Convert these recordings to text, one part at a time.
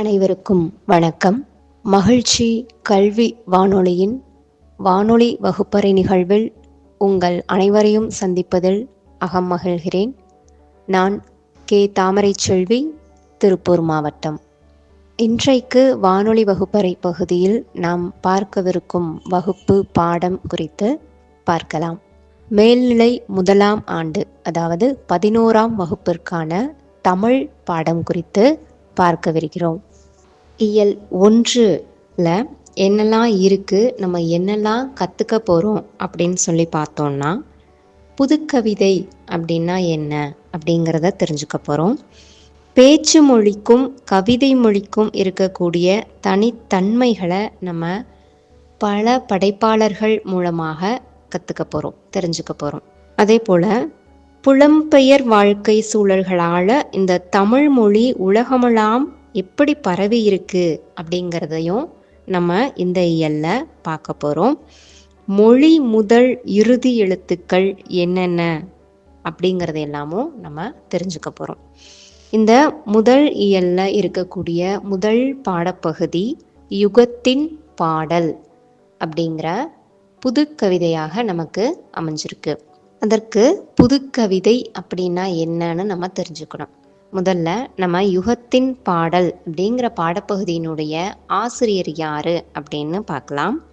அனைவருக்கும் வணக்கம். மகிழ்ச்சி கல்வி வானொலியின் வானொலி வகுப்பறை நிகழ்வில் உங்கள் அனைவரையும் சந்திப்பதில் அகம் மகிழ்கிறேன். நான் கே. தாமரை செல்வி திருப்பூர் மாவட்டம். இன்றைக்கு வானொலி வகுப்பறை பகுதியில் நாம் பார்க்கவிருக்கும் வகுப்பு பாடம் குறித்து பார்க்கலாம். மேல்நிலை முதலாம் ஆண்டு அதாவது பதினோராம் வகுப்பிற்கான தமிழ் பாடம் குறித்து பார்க்கவிருக்கிறோம். இயல் ஒன்றில் என்னெல்லாம் இருக்குது நம்ம என்னெல்லாம் கற்றுக்க போகிறோம் அப்படின்னு சொல்லி பார்த்தோம்னா புதுக்கவிதை அப்படின்னா என்ன அப்படிங்கிறத தெரிஞ்சுக்க போகிறோம் பேச்சு மொழிக்கும் கவிதை மொழிக்கும் இருக்கக்கூடிய தனித்தன்மைகளை நம்ம பல படைப்பாளர்கள் மூலமாக கற்றுக்க போகிறோம் தெரிஞ்சுக்க போகிறோம் அதே போல் புலம்பெயர் வாழ்க்கை சூழல்களால் இந்த தமிழ் மொழி உலகமெல்லாம் எப்படி பரவி இருக்கு அப்படிங்கிறதையும் நம்ம இந்த இயல்ல பார்க்க போகிறோம் மொழி முதல் இறுதி எழுத்துக்கள் என்னென்ன அப்படிங்கிறது எல்லாமும் நம்ம தெரிஞ்சுக்க போகிறோம் இந்த முதல் இயல்ல இருக்கக்கூடிய முதல் பாடப்பகுதி யுகத்தின் பாடல் அப்படிங்கிற புது கவிதையாக நமக்கு அமைஞ்சிருக்கு. அதற்கு புதுக்கவிதை அப்படின்னா என்னன்னு நம்ம தெரிஞ்சுக்கணும். முதல்ல நம்ம யுகத்தின் பாடல் அப்படிங்கிற பாடப்பகுதியினுடைய ஆசிரியர் யாரு அப்படின்னு பார்க்கலாம்.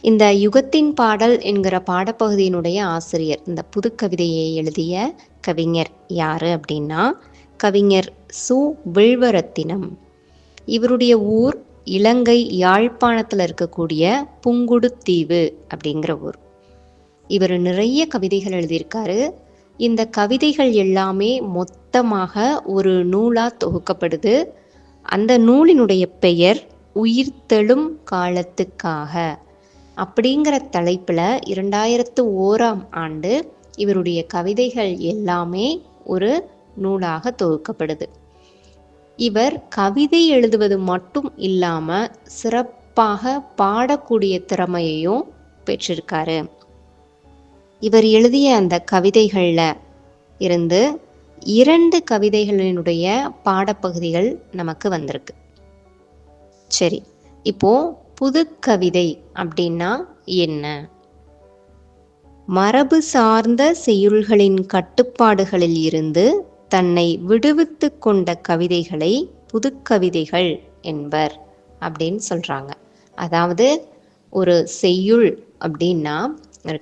இந்த யுகத்தின் பாடல் என்கிற பாடப்பகுதியினுடைய ஆசிரியர் இந்த புதுக்கவிதையை எழுதிய கவிஞர் யாரு அப்படின்னா கவிஞர் சு. வில்வரத்தினம். இவருடைய ஊர் இலங்கை யாழ்ப்பாணத்தில் இருக்கக்கூடிய புங்குடுத்தீவு அப்படிங்கிற ஊர். இவர் நிறைய கவிதைகள் எழுதியிருக்காரு. இந்த கவிதைகள் எல்லாமே மொத்தமாக ஒரு நூலாக தொகுக்கப்படுது. அந்த நூலினுடைய பெயர் உயிர்த்தெழும் காலத்துக்காக. அப்படிங்கிற தலைப்பில் இரண்டாயிரத்து ஓராம் ஆண்டு இவருடைய கவிதைகள் எல்லாமே ஒரு நூலாக தொகுக்கப்படுது. இவர் கவிதை எழுதுவது மட்டும் இல்லாமல் சிறப்பாக பாடக்கூடிய திறமையையும் பெற்றிருக்காரு. இவர் எழுதிய அந்த கவிதைகளில் இருந்து இரண்டு கவிதைகளினுடைய பாடப்பகுதிகள் நமக்கு வந்திருக்கு. சரி இப்போ புது கவிதை அப்படின்னா என்ன? மரபு சார்ந்த செய்யுள்களின் கட்டுப்பாடுகளில் இருந்து தன்னை விடுவித்து கொண்ட கவிதைகளை புதுக்கவிதைகள் என்பர் அப்படின்னு சொல்றாங்க. அதாவது ஒரு செய்யுள் அப்படின்னா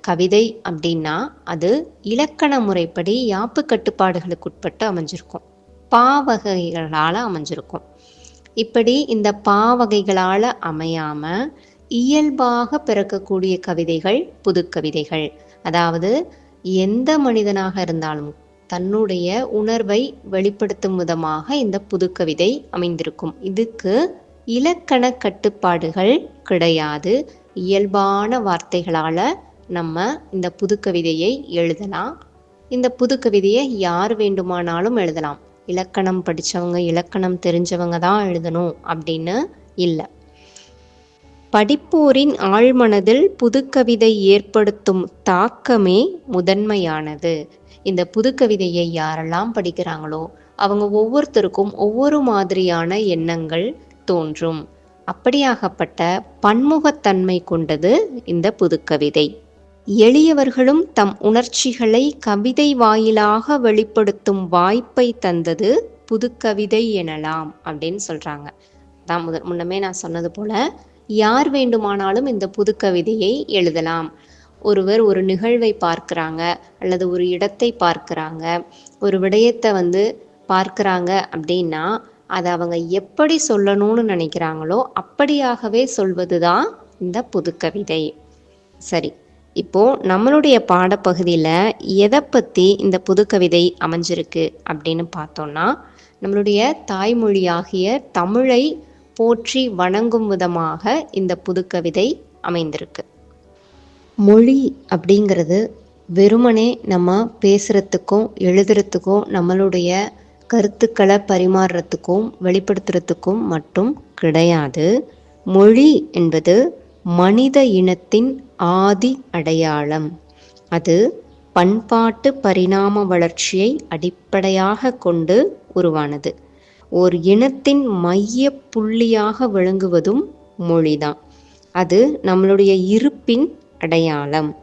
கவிதை அப்படின்னா அது இலக்கண முறைப்படி யாப்பு கட்டுப்பாடுகளுக்கு உட்பட்டு அமைஞ்சிருக்கும். பாவகைகளால் அமைஞ்சிருக்கும். இப்படி இந்த பாவகைகளால் அமையாம இயல்பாக பிறக்கக்கூடிய கவிதைகள் புது கவிதைகள். அதாவது எந்த மனிதனாக இருந்தாலும் தன்னுடைய உணர்வை வெளிப்படுத்தும் விதமாக இந்த புதுக்கவிதை அமைந்திருக்கும். இதுக்கு இலக்கண கட்டுப்பாடுகள் கிடையாது. இயல்பான வார்த்தைகளால் நம்ம இந்த புதுக்கவிதையை எழுதலாம். இந்த புது கவிதையை யார் வேண்டுமானாலும் எழுதலாம். இலக்கணம் படித்தவங்க இலக்கணம் தெரிஞ்சவங்க தான் எழுதணும் அப்படின்னு இல்லை. படிப்போரின் ஆழ்மனதில் புதுக்கவிதை ஏற்படுத்தும் தாக்கமே முதன்மையானது. இந்த புதுக்கவிதையை யாரெல்லாம் படிக்கிறாங்களோ அவங்க ஒவ்வொருத்தருக்கும் ஒவ்வொரு மாதிரியான எண்ணங்கள் தோன்றும். அப்படியாகப்பட்ட பன்முகத்தன்மை கொண்டது இந்த புதுக்கவிதை. எளியவர்களும் தம் உணர்ச்சிகளை கவிதை வாயிலாக வெளிப்படுத்தும் வாய்ப்பை தந்தது புதுக்கவிதை எனலாம் அப்படின்னு சொல்றாங்க. தான் முதல் முன்னமே நான் சொன்னது போல யார் வேண்டுமானாலும் இந்த புதுக்கவிதையை எழுதலாம். ஒருவர் ஒரு நிகழ்வை பார்க்குறாங்க அல்லது ஒரு இடத்தை பார்க்குறாங்க ஒரு விடயத்தை வந்து பார்க்குறாங்க அப்படின்னா அதை அவங்க எப்படி சொல்லணும்னு நினைக்கிறாங்களோ அப்படியாகவே சொல்வது தான் இந்த புதுக்கவிதை. சரி. இப்போ நம்மளுடைய பாடப்பகுதியில் எதை பற்றி இந்த புதுக்கவிதை அமைஞ்சிருக்கு அப்படின்னு பார்த்தோம்னா நம்மளுடைய தாய்மொழியாகிய தமிழை போற்றி வணங்கும் விதமாக இந்த புதுக்கவிதை அமைந்திருக்கு. மொழி அப்படிங்கிறது வெறுமனே நம்ம பேசுகிறதுக்கும் எழுதுறதுக்கும் நம்மளுடைய கருத்துக்களை பரிமாறுறதுக்கும் வெளிப்படுத்துறதுக்கும் மட்டும் கிடையாது. மொழி என்பது மனித இனத்தின் ஆதி அடையாளம். அது பண்பாட்டு பரிணாம வளர்ச்சியை அடிப்படையாக கொண்டு உருவானது. ஓர் இனத்தின் மைய புள்ளியாக விளங்குவதும் மொழிதான். அது நம்மளுடைய இருப்பின் அடையாளம்.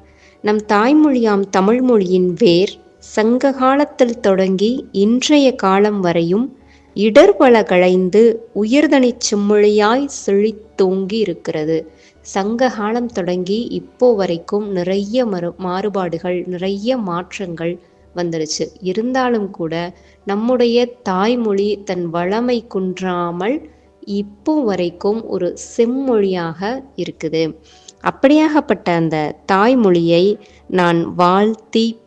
நம் தாய்மொழியாம் தமிழ் மொழியின் வேர் சங்க காலத்தில் தொடங்கி இன்றைய காலம் வரையும் இடர்பல களைந்து உயர்தனிச் செம்மொழியாய் செழித்தோங்கி இருக்கிறது சங்ககாலம் தொடங்கி இப்போ வரைக்கும் நிறைய மறு மாறுபாடுகள் நிறைய மாற்றங்கள் வந்துடுச்சு இருந்தாலும் கூட நம்முடைய தாய்மொழி தன் வளமை குன்றாமல் இப்போ வரைக்கும் ஒரு செம்மொழியாக இருக்குது. அப்படியாகப்பட்ட அந்த தாய்மொழியை நான் வாழ்த்தி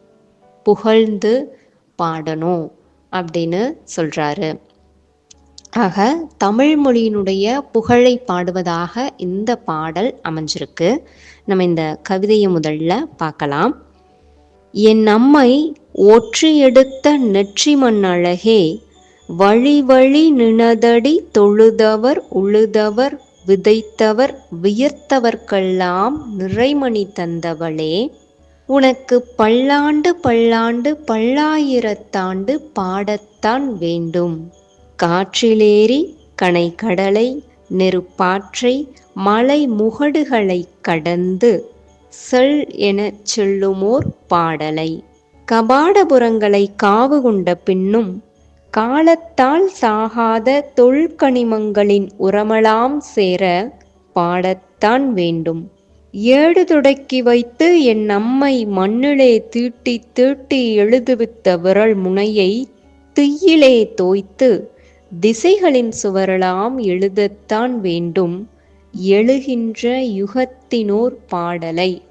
புகழ்ந்து பாடணும் அப்படின்னு சொல்கிறாரு ஆக தமிழ் மொழியினுடைய புகழை பாடுவதாக இந்த பாடல் அமைஞ்சிருக்கு. நம்ம இந்த கவிதையை முதல்ல பார்க்கலாம். என் அம்மை ஒற்றி எடுத்த நெற்றி மண் அழகே வழி வழி நினதடி தொழுதவர் உழுதவர் விதைத்தவர் வியர்த்தவர்க்கெல்லாம் நிறைமணி தந்தவளே. உனக்கு பல்லாண்டு பல்லாண்டு பல்லாயிரத்தாண்டு பாடத்தான் வேண்டும். காற்றிலேறி கனை கடலை நெருப்பாற்றை மலை முகடுகளை கடந்து செல் எனச் செல்லுமோர் பாடலை. கபாடபுரங்களை காவு கொண்ட பின்னும் காலத்தால் சாகாத தொல்கனிமங்களின் உரமலாம் சேர பாடத்தான் வேண்டும். ஏடு துடக்கி வைத்து என் அம்மை மண்ணிலே தீட்டி தீட்டி எழுதுவித்த விரல் முனையை தீயிலே தோய்த்து திசைகளின் சுவரலாம் எழுதத்தான் வேண்டும் எழுகின்ற யுகத்தினோர் பாடலை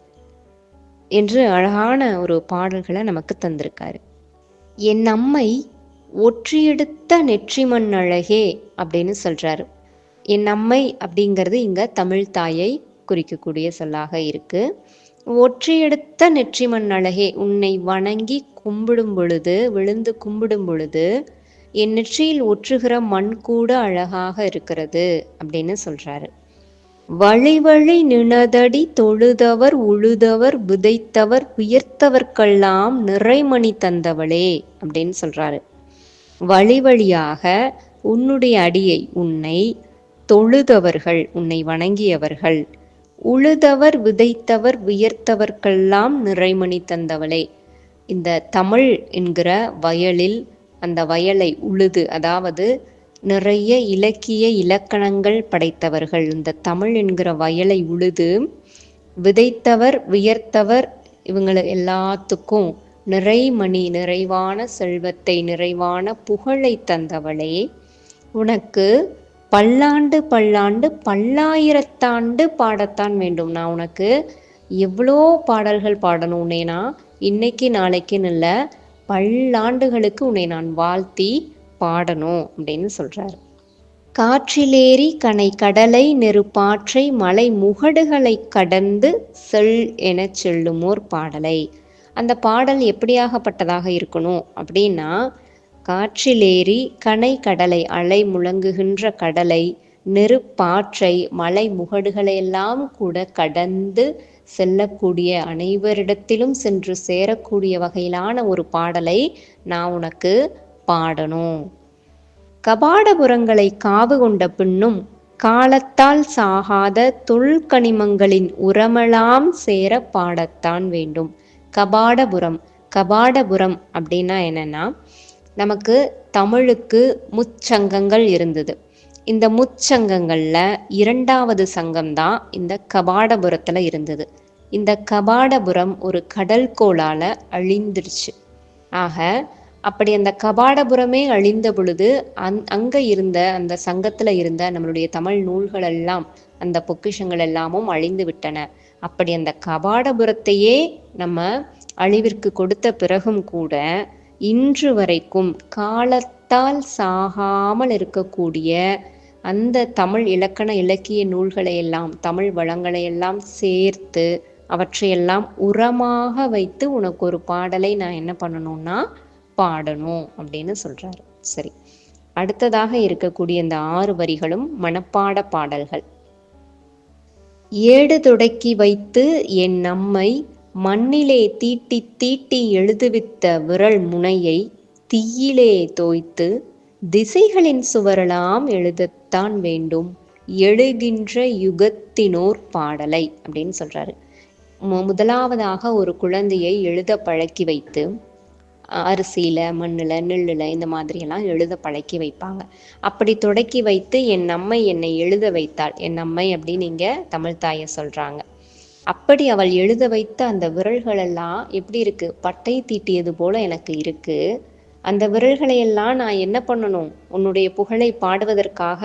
என்று அழகான ஒரு பாடல்களை நமக்கு தந்திருக்காரு. என் அம்மை ஒற்றியெடுத்த நெற்றிமண் அழகே அப்படின்னு சொல்றாரு. என் அம்மை அப்படிங்கிறது இங்க தமிழ் தாயை குறிக்கக்கூடிய சொல்லாக இருக்கு. ஒற்றியெடுத்த நெற்றிமண் அழகே உன்னை வணங்கி கும்பிடும் பொழுது விழுந்து கும்பிடும் பொழுது என் நெற்றியில் ஒற்றுகிற மண் கூட அழகாக இருக்கிறது அப்படின்னு சொல்றாரு. வழி வழி நினதடி தொழுதவர் உழுதவர் விதைத்தவர் உயர்த்தவர்க்கெல்லாம் நிறைமணி தந்தவளே அப்படின்னு சொல்றாரு. வழி வழியாக உன்னுடைய அடியை உன்னை தொழுதவர்கள் உன்னை வணங்கியவர்கள் உழுதவர் விதைத்தவர் உயர்த்தவர்க்கெல்லாம் நிறைமணி தந்தவளே. இந்த தமிழ் என்கிற வயலில் அந்த வயலை உழுது அதாவது நிறைய இலக்கிய இலக்கணங்கள் படைத்தவர்கள். இந்த தமிழ் என்கிற வயலை உழுது விதைத்தவர் உயர்த்தவர் இவங்களை எல்லாத்துக்கும் நிறைமணி நிறைவான செல்வத்தை நிறைவான புகழை தந்தவளே. உனக்கு பல்லாண்டு பல்லாண்டு பல்லாயிரத்தாண்டு பாடத்தான் வேண்டும். நான் உனக்கு எவ்வளோ பாடல்கள் பாடணும் உன்னை இன்னைக்கு நாளைக்குன்னு இல்லை பல்லாண்டுகளுக்கு உன்னை நான் வாழ்த்தி பாடணும் அப்படின்னு சொல்றாரு. காற்றிலேறி கனை கடலை நெருப்பாற்றை மலை முகடுகளை கடந்து செல் என செல்லுமோர் பாடலை. அந்த பாடல் எப்படியாகப்பட்டதாக இருக்கணும் அப்படின்னா காற்றிலேறி கனை கடலை அலை முழங்குகின்ற கடலை நெருப்பாற்றை மலை முகடுகளையெல்லாம் கூட கடந்து செல்லக்கூடிய அனைவரிடத்திலும் சென்று சேரக்கூடிய வகையிலான ஒரு பாடலை நான் உனக்கு பாடணும். கபாடபுரங்களை காவு கொண்ட பின்னும் காலத்தால் சாகாத தொல்கனிமங்களின் உரமலாம் சேர பாடத்தான் வேண்டும். கபாடபுரம் கபாடபுரம் அப்படின்னா என்னன்னா நமக்கு தமிழுக்கு முச்சங்கங்கள் இருந்தது. இந்த முச்சங்கங்களில் இரண்டாவது சங்கம் தான் இந்த கபாடபுரத்தில் இருந்தது. இந்த கபாடபுரம் ஒரு கடல் கோளால் அழிந்துருச்சு. ஆக அப்படி அந்த கபாடபுரமே அழிந்த பொழுது அந் அங்கே இருந்த அந்த சங்கத்தில் இருந்த நம்மளுடைய தமிழ் நூல்கள் எல்லாம் அந்த பொக்கிஷங்கள் எல்லாமும் அழிந்து விட்டன. அப்படி அந்த கபாடபுரத்தையே நம்ம அழிவிற்கு கொடுத்த பிறகும் கூட இன்று வரைக்கும் காலத்தால் சாகாமல் இருக்கக்கூடிய அந்த தமிழ் இலக்கண இலக்கிய நூல்களை எல்லாம் தமிழ் வளங்களை எல்லாம் சேர்த்து அவற்றையெல்லாம் உரமாக வைத்து உனக்கு ஒரு பாடலை நான் என்ன பண்ணணும்னா பாடணும் அப்படின்னு சொல்றாரு. சரி. அடுத்ததாக இருக்கக்கூடிய இந்த ஆறு வரிகளும் மனப்பாட பாடல்கள். ஏடு தொடக்கி வைத்து என் நம்மை மண்ணிலே தீட்டி தீட்டி எழுதுவித்த விரல் முனையை தீயிலே தோய்த்து திசைகளின் சுவரெல்லாம் எழுதத்தான் வேண்டும். எழுகின்ற யுகத்தினோர் பாடலை அப்படின்னு சொல்றாரு. முதலாவதாக ஒரு குழந்தையை எழுத பழக்கி வைத்து அரிசியில் மண்ணில் நெல்லில் இந்த மாதிரியெல்லாம் எழுத பழக்கி வைப்பாங்க. அப்படி தொடக்கி வைத்து என் அம்மை என்னை எழுத வைத்தாள். என் அம்மை அப்படின்னு இங்கே தமிழ்தாயை சொல்கிறாங்க அப்படி அவள் எழுத வைத்த அந்த விரல்களெல்லாம் எப்படி இருக்கு? பட்டை தீட்டியது போல எனக்கு இருக்கு. அந்த விரல்களையெல்லாம் நான் என்ன பண்ணணும்? உன்னுடைய புகழை பாடுவதற்காக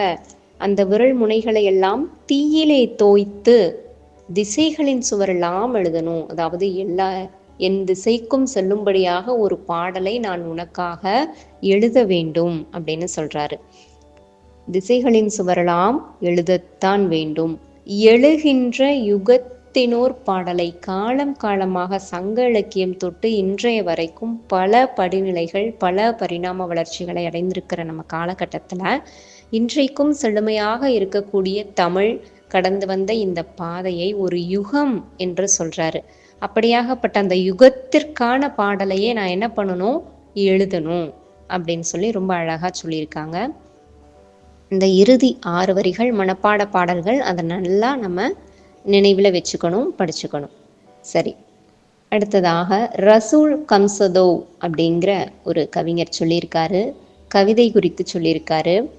அந்த விரல் முனைகளை எல்லாம் தீயிலே தோய்த்து திசைகளின் சுவரெல்லாம் எழுதணும். அதாவது எல்லா என் திசைக்கும் செல்லும்படியாக ஒரு பாடலை நான் உனக்காக எழுத வேண்டும் அப்படின்னு சொல்றாரு. திசைகளின் சுவரெல்லாம் எழுதத்தான் வேண்டும். எழுகின்ற யுகத் யுகத்தினோர் பாடலை காலம் காலமாக சங்க இலக்கியம் தொட்டு இன்றைய வரைக்கும் பல படிநிலைகள் பல பரிணாம வளர்ச்சிகளை அடைந்திருக்கிற நம்ம காலகட்டத்தில் இன்றைக்கும் செழுமையாக இருக்கக்கூடிய தமிழ் கடந்து வந்த இந்த பாதையை ஒரு யுகம் என்று சொல்றாரு. அப்படியாகப்பட்ட அந்த யுகத்திற்கான பாடலையே நான் என்ன பண்ணணும்? எழுதணும் அப்படின்னு சொல்லி ரொம்ப அழகா சொல்லியிருக்காங்க. இந்த இறுதி ஆறு வரிகள் மனப்பாட பாடல்கள் அதை நல்லா நம்ம நினைவில் வச்சுக்கணும் படிச்சுக்கணும். சரி. அடுத்ததாக ரசூல் கம்சதோ அப்படிங்கிற ஒரு கவிஞர் சொல்லியிருக்காரு. கவிதை குறித்து சொல்லியிருக்காரு.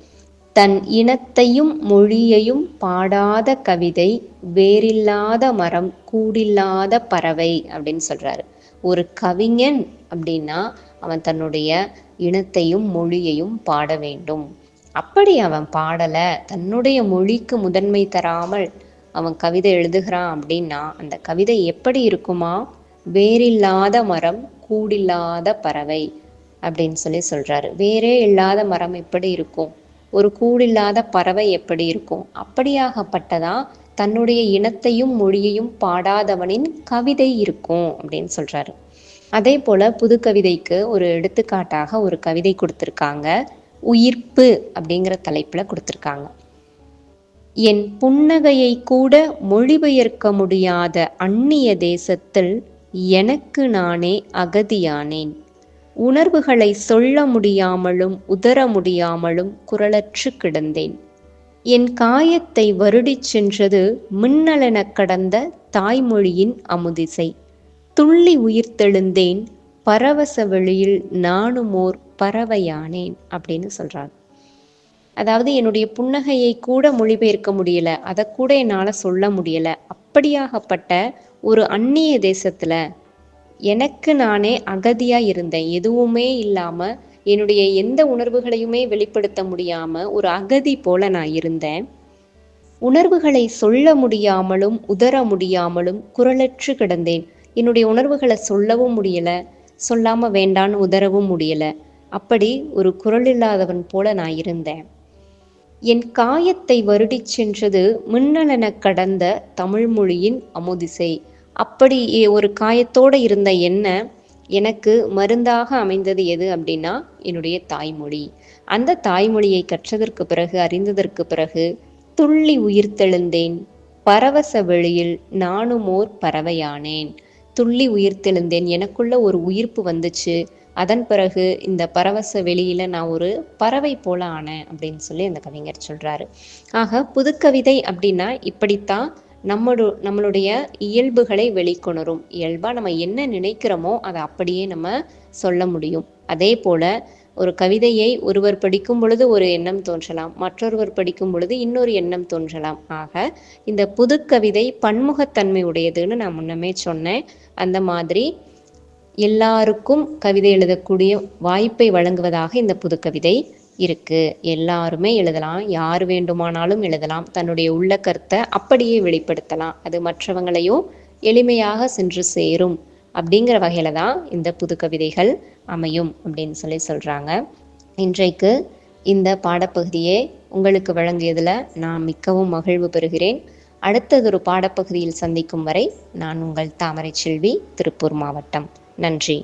தன் இனத்தையும் மொழியையும் பாடாத கவிதை வேறில்லாத மரம் கூடில்லாத பறவை அப்படின்னு சொல்றாரு. ஒரு கவிஞன் அப்படின்னா அவன் தன்னுடைய இனத்தையும் மொழியையும் பாட வேண்டும். அப்படி அவன் பாடல தன்னுடைய மொழிக்கு முதன்மை தராமல் அவன் கவிதை எழுதுகிறான் அப்படின்னா அந்த கவிதை எப்படி இருக்குமா? வேறில்லாத மரம் கூடில்லாத பறவை அப்படின்னு சொல்லி சொல்றாரு. வேறே இல்லாத மரம் எப்படி இருக்கும்? ஒரு கூடில்லாத பறவை எப்படி இருக்கும்? அப்படியாகப்பட்டதா தன்னுடைய இனத்தையும் மொழியையும் பாடாதவனின் கவிதை இருக்கும் அப்படின்னு சொல்றாரு. அதே போல புது கவிதைக்கு ஒரு எடுத்துக்காட்டாக ஒரு கவிதை கொடுத்துருக்காங்க. உயிர்ப்பு அப்படிங்கிற தலைப்புல கொடுத்துருக்காங்க. என் புன்னகையை கூட மொழிபெயர்க்க முடியாத அந்நிய தேசத்தில் எனக்கு நானே அகதியானேன். உணர்வுகளை சொல்ல முடியாமலும் உதர முடியாமலும் குரலற்று கிடந்தேன். என் காயத்தை வருடிச் சென்றது மின்னலெனக் கடந்த தாய்மொழியின் அமுதிசை. துள்ளி உயிர்த்தெழுந்தேன் பரவச வெளியில் நானுமோர் பறவையானேன் அப்படின்னு சொல்றாங்க. அதாவது என்னுடைய புன்னகையை கூட மொழிபெயர்க்க முடியல அதை கூட என்னால் சொல்ல முடியல. அப்படியாகப்பட்ட ஒரு அந்நிய தேசத்துல எனக்கு நானே அகதியாக இருந்தேன். எதுவுமே இல்லாமல் என்னுடைய எந்த உணர்வுகளையுமே வெளிப்படுத்த முடியாமல் ஒரு அகதி போல நான் இருந்தேன். உணர்வுகளை சொல்ல முடியாமலும் உதர முடியாமலும் குரலற்று கிடந்தேன். என்னுடைய உணர்வுகளை சொல்லவும் முடியல சொல்லாம வேண்டான்னு உதரவும் முடியல. அப்படி ஒரு குரல் இல்லாதவன் போல நான் இருந்தேன். என் காயத்தை வருடிச் சென்றது மின்னலென கடந்த தமிழ்மொழியின் அமுதிசை. அப்படி ஒரு காயத்தோடு இருந்த என்ன? எனக்கு மருந்தாக அமைந்தது எது அப்படின்னா என்னுடைய தாய்மொழி. அந்த தாய்மொழியை கற்றதற்கு பிறகு அறிந்ததற்கு பிறகு துள்ளி உயிர்த்தெழுந்தேன். பரவச வெளியில் நானும் ஓர் பறவையானேன். துள்ளி உயிர்த்தெழுந்தேன். எனக்குள்ள ஒரு உயிர்ப்பு வந்துச்சு. அதன் பிறகு இந்த பரவச வெளியில நான் ஒரு பறவை போல ஆனேன் அப்படின்னு சொல்லி அந்த கவிஞர் சொல்றாரு. ஆக புதுக்கவிதை அப்படின்னா இப்படித்தான் நம்மளோ நம்மளுடைய இயல்புகளை வெளிக்கொணரும். இயல்பாக நம்ம என்ன நினைக்கிறோமோ அதை அப்படியே நம்ம சொல்ல முடியும். அதே போல் ஒரு கவிதையை ஒருவர் படிக்கும் பொழுது ஒரு எண்ணம் தோன்றலாம். மற்றொருவர் படிக்கும் பொழுது இன்னொரு எண்ணம் தோன்றலாம். ஆக இந்த புது கவிதை பன்முகத்தன்மை உடையதுன்னு நான் முன்னமே சொன்னேன். அந்த மாதிரி எல்லாருக்கும் கவிதை எழுதக்கூடிய வாய்ப்பை வழங்குவதாக இந்த புதுக்கவிதை இருக்கு. எல்லாருமே எழுதலாம். யார் வேண்டுமானாலும் எழுதலாம். தன்னுடைய உள்ள கருத்தை அப்படியே வெளிப்படுத்தலாம். அது மற்றவங்களையும் எளிமையாக சென்று சேரும் அப்படிங்கிற வகையில தான் இந்த புது கவிதைகள் அமையும் அப்படின்னு சொல்லி சொல்றாங்க. இன்றைக்கு இந்த பாடப்பகுதியை உங்களுக்கு வழங்கியதில் நான் மிக்கவும் மகிழ்வு பெறுகிறேன். அடுத்ததொரு பாடப்பகுதியில் சந்திக்கும் வரை நான் உங்கள் தாமரை செல்வி திருப்பூர் மாவட்டம். நன்றி